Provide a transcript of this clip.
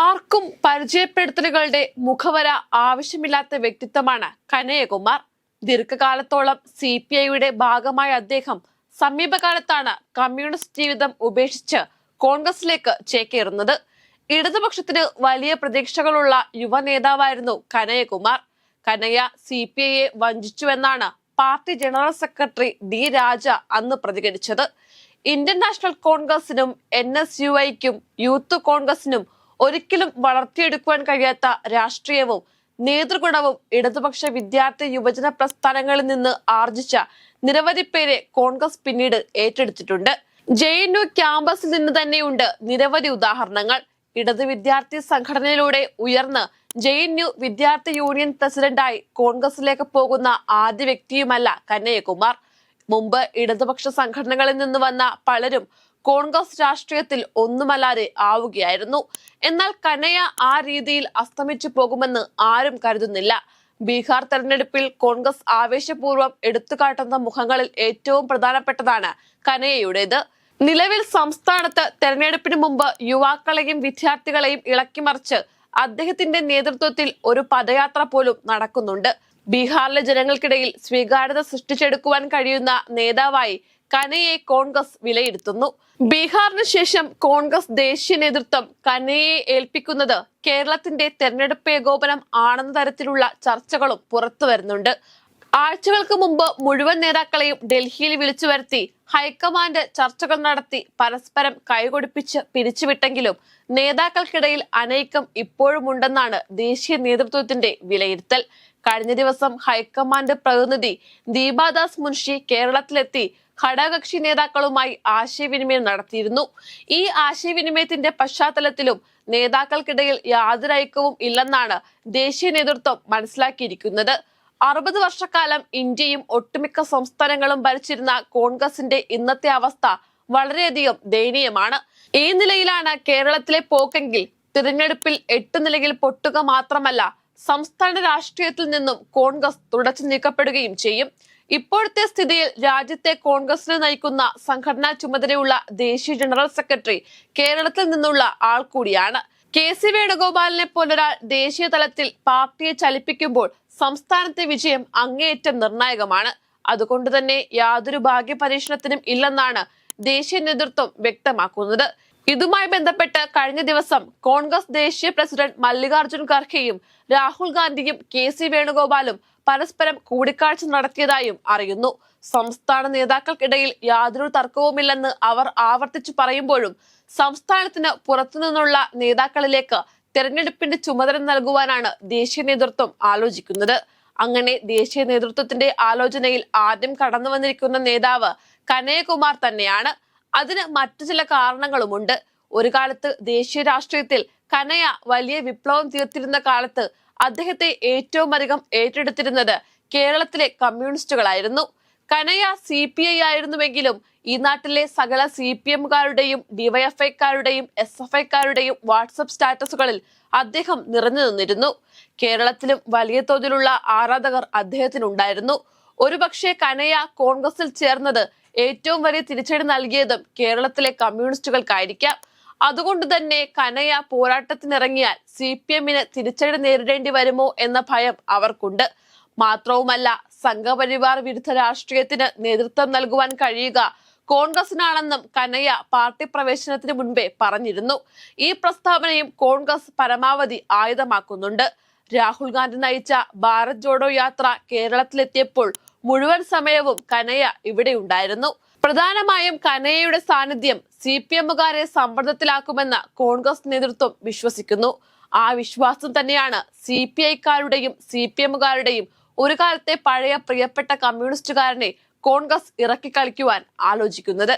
ആർക്കും പരിചയപ്പെടുത്തലുകളുടെ മുഖവര ആവശ്യമില്ലാത്ത വ്യക്തിത്വമാണ് കനയകുമാർ. ദീർഘകാലത്തോളം സി പി ഐയുടെ ഭാഗമായ അദ്ദേഹം സമീപകാലത്താണ് കമ്മ്യൂണിസ്റ്റ് ജീവിതം ഉപേക്ഷിച്ച് കോൺഗ്രസിലേക്ക് ചേക്കേറുന്നത്. ഇടതുപക്ഷത്തിന് വലിയ പ്രതീക്ഷകളുള്ള യുവ നേതാവായിരുന്നു കനയകുമാർ. കനയ സി പി ഐയെ വഞ്ചിച്ചുവെന്നാണ് party general secretary D Raja അന്ന് പ്രതികരിച്ചത്. ഇന്ത്യൻ നാഷണൽ കോൺഗ്രസിനും എൻ എസ് യു ഐക്കും യൂത്ത് കോൺഗ്രസിനും ഒരിക്കലും വളർത്തിയെടുക്കുവാൻ കഴിയാത്ത രാഷ്ട്രീയവും നേതൃഗുണവും ഇടതുപക്ഷ വിദ്യാർത്ഥി യുവജന പ്രസ്ഥാനങ്ങളിൽ നിന്ന് ആർജിച്ച നിരവധി പേരെ കോൺഗ്രസ് പിന്നീട് ഏറ്റെടുത്തിട്ടുണ്ട്. ജെ എൻ യു ക്യാമ്പസിൽ നിന്ന് തന്നെയുണ്ട് നിരവധി ഉദാഹരണങ്ങൾ. ഇടത് വിദ്യാർത്ഥി സംഘടനയിലൂടെ ഉയർന്ന് ജെ എൻ യു വിദ്യാർത്ഥി യൂണിയൻ പ്രസിഡന്റായി കോൺഗ്രസിലേക്ക് പോകുന്ന ആദ്യ വ്യക്തിയുമല്ല കന്നയ്യകുമാർ മുമ്പ് ഇടതുപക്ഷ സംഘടനകളിൽ നിന്ന് വന്ന പലരും കോൺഗ്രസ് രാഷ്ട്രീയത്തിൽ ഒന്നുമല്ലാതെ ആവുകയായിരുന്നു. എന്നാൽ കനയ്യ ആ രീതിയിൽ അസ്തമിച്ചു പോകുമെന്ന് ആരും കരുതുന്നില്ല. ബീഹാർ തെരഞ്ഞെടുപ്പിൽ കോൺഗ്രസ് ആവേശപൂർവം എടുത്തുകാട്ടുന്ന മുഖങ്ങളിൽ ഏറ്റവും പ്രധാനപ്പെട്ടതാണ് കനയ്യയുടേത് നിലവിൽ സംസ്ഥാനത്ത് തെരഞ്ഞെടുപ്പിന് മുമ്പ് യുവാക്കളെയും വിദ്യാർത്ഥികളെയും ഇളക്കിമറിച്ച് അദ്ദേഹത്തിന്റെ നേതൃത്വത്തിൽ ഒരു പദയാത്ര പോലും നടക്കുന്നുണ്ട്. ബീഹാറിലെ ജനങ്ങൾക്കിടയിൽ സ്വീകാര്യത സൃഷ്ടിച്ചെടുക്കുവാൻ കഴിയുന്ന നേതാവായി കനയെ കോൺഗ്രസ് വിലയിരുത്തുന്നു. ബീഹാറിന് ശേഷം കോൺഗ്രസ് ദേശീയ നേതൃത്വം കനയെ ഏൽപ്പിക്കുന്നത് കേരളത്തിന്റെ തെരഞ്ഞെടുപ്പ് ഏകോപനം ആണെന്ന തരത്തിലുള്ള ചർച്ചകളും പുറത്തു വരുന്നുണ്ട്. ആഴ്ചകൾക്ക് മുമ്പ് മുഴുവൻ നേതാക്കളെയും ഡൽഹിയിൽ വിളിച്ചു വരുത്തി ഹൈക്കമാൻഡ് ചർച്ചകൾ നടത്തി പരസ്പരം കൈകൊടുപ്പിച്ച് പിരിച്ചുവിട്ടെങ്കിലും നേതാക്കൾക്കിടയിൽ അനൈക്യം ഇപ്പോഴും ഉണ്ടെന്നാണ് ദേശീയ നേതൃത്വത്തിന്റെ വിലയിരുത്തൽ. കഴിഞ്ഞ ദിവസം ഹൈക്കമാൻഡ് പ്രതിനിധി ദീപാദാസ് മുൻഷി കേരളത്തിലെത്തി ഘടകകക്ഷി നേതാക്കളുമായി ആശയവിനിമയം നടത്തിയിരുന്നു. ഈ ആശയവിനിമയത്തിന്റെ പശ്ചാത്തലത്തിലും നേതാക്കൾക്കിടയിൽ യാതൊരു ഐക്യവും ഇല്ലെന്നാണ് ദേശീയ നേതൃത്വം മനസ്സിലാക്കിയിരിക്കുന്നത്. അറുപത് വർഷക്കാലം ഇന്ത്യയും ഒട്ടുമിക്ക സംസ്ഥാനങ്ങളും ഭരിച്ചിരുന്ന കോൺഗ്രസിന്റെ ഇന്നത്തെ അവസ്ഥ വളരെയധികം ദയനീയമാണ്. ഈ നിലയിലാണ് കേരളത്തിലെ പോക്കെങ്കിൽ തിരഞ്ഞെടുപ്പിൽ എട്ട് നിലയിൽ പൊട്ടുക മാത്രമല്ല സംസ്ഥാന രാഷ്ട്രീയത്തിൽ നിന്നും കോൺഗ്രസ് തുടച്ചു നീക്കപ്പെടുകയും ചെയ്യും. ഇപ്പോഴത്തെ സ്ഥിതിയിൽ രാജ്യത്തെ കോൺഗ്രസിനെ നയിക്കുന്ന സംഘടനാ ചുമതലയുള്ള ദേശീയ ജനറൽ സെക്രട്ടറി കേരളത്തിൽ നിന്നുള്ള ആൾ കൂടിയാണ്. കെ സി വേണുഗോപാലിനെ പോലൊരാൾ ദേശീയ തലത്തിൽ പാർട്ടിയെ ചലിപ്പിക്കുമ്പോൾ സംസ്ഥാനത്തെ വിജയം അങ്ങേയറ്റം നിർണായകമാണ്. അതുകൊണ്ട് തന്നെ യാതൊരു ഭാഗ്യ ഇല്ലെന്നാണ് ദേശീയ നേതൃത്വം വ്യക്തമാക്കുന്നത്. ഇതുമായി ബന്ധപ്പെട്ട് കഴിഞ്ഞ ദിവസം കോൺഗ്രസ് ദേശീയ പ്രസിഡന്റ് മല്ലികാർജുൻ ഖർഗെയും രാഹുൽ ഗാന്ധിയും കെ സി വേണുഗോപാലും പരസ്പരം കൂടിക്കാഴ്ച നടത്തിയതായും അറിയുന്നു. സംസ്ഥാന നേതാക്കൾക്കിടയിൽ യാതൊരു തർക്കവുമില്ലെന്ന് അവർ ആവർത്തിച്ചു പറയുമ്പോഴും സംസ്ഥാനത്തിന് പുറത്തുനിന്നുള്ള നേതാക്കളിലേക്ക് തെരഞ്ഞെടുപ്പിന്റെ ചുമതല നൽകുവാനാണ് ദേശീയ നേതൃത്വം ആലോചിക്കുന്നത്. അങ്ങനെ ദേശീയ നേതൃത്വത്തിന്റെ ആലോചനയിൽ ആദ്യം കടന്നു വന്നിരിക്കുന്ന നേതാവ് കനയകുമാർ തന്നെയാണ്. അതിന് മറ്റു ചില കാരണങ്ങളുമുണ്ട്. ഒരു കാലത്ത് ദേശീയ രാഷ്ട്രീയത്തിൽ കനയ വലിയ വിപ്ലവം തീർത്തിരുന്ന കാലത്ത് അദ്ദേഹത്തെ ഏറ്റവും അധികം ഏറ്റെടുത്തിരുന്നത് കേരളത്തിലെ കമ്മ്യൂണിസ്റ്റുകളായിരുന്നു. കനയ സി പി ഐ ആയിരുന്നുവെങ്കിലും ഈ നാട്ടിലെ സകല സി പി എമ്മുകാരുടെയും ഡിവൈഎഫ്ഐക്കാരുടെയും എസ് എഫ് ഐക്കാരുടെയും വാട്സപ്പ് സ്റ്റാറ്റസുകളിൽ അദ്ദേഹം നിറഞ്ഞു നിന്നിരുന്നു. കേരളത്തിലും വലിയ തോതിലുള്ള ആരാധകർ അദ്ദേഹത്തിനുണ്ടായിരുന്നു. ഒരുപക്ഷെ കനയ കോൺഗ്രസിൽ ചേർന്നത് ഏറ്റവും വലിയ തിരിച്ചടി നൽകിയതും കേരളത്തിലെ കമ്മ്യൂണിസ്റ്റുകൾക്കായിരിക്കാം. അതുകൊണ്ട് തന്നെ കനയ പോരാട്ടത്തിനിറങ്ങിയാൽ സി പി എമ്മിന് തിരിച്ചടി നേരിടേണ്ടി വരുമോ എന്ന ഭയം അവർക്കുണ്ട്. മാത്രവുമല്ല സംഘപരിവാർ വിരുദ്ധ രാഷ്ട്രീയത്തിന് നേതൃത്വം നൽകുവാൻ കഴിയുക കോൺഗ്രസിനാണെന്നും കനയ്യ പാർട്ടി പ്രവേശനത്തിന് മുൻപേ പറഞ്ഞിരുന്നു. ഈ പ്രസ്താവനയും കോൺഗ്രസ് പരമാവധി ആയുധമാക്കുന്നുണ്ട്. രാഹുൽ ഗാന്ധി നയിച്ച ഭാരത് ജോഡോ യാത്ര കേരളത്തിലെത്തിയപ്പോൾ മുഴുവൻ സമയവും കനയ ഇവിടെ ഉണ്ടായിരുന്നു. പ്രധാനമായും കനയയുടെ സാന്നിധ്യം സി പി എമ്മുകാരെ സമ്മർദ്ദത്തിലാക്കുമെന്ന് കോൺഗ്രസ് നേതൃത്വം വിശ്വസിക്കുന്നു. ആ വിശ്വാസം തന്നെയാണ് സി പി ഐക്കാരുടെയും സി പി എമ്മുകാരുടെയും ഒരു കാലത്തെ പഴയ പ്രിയപ്പെട്ട കമ്മ്യൂണിസ്റ്റുകാരനെ കോൺഗ്രസ് ഇറക്കിക്കളിക്കുവാൻ ആലോചിക്കുന്നത്.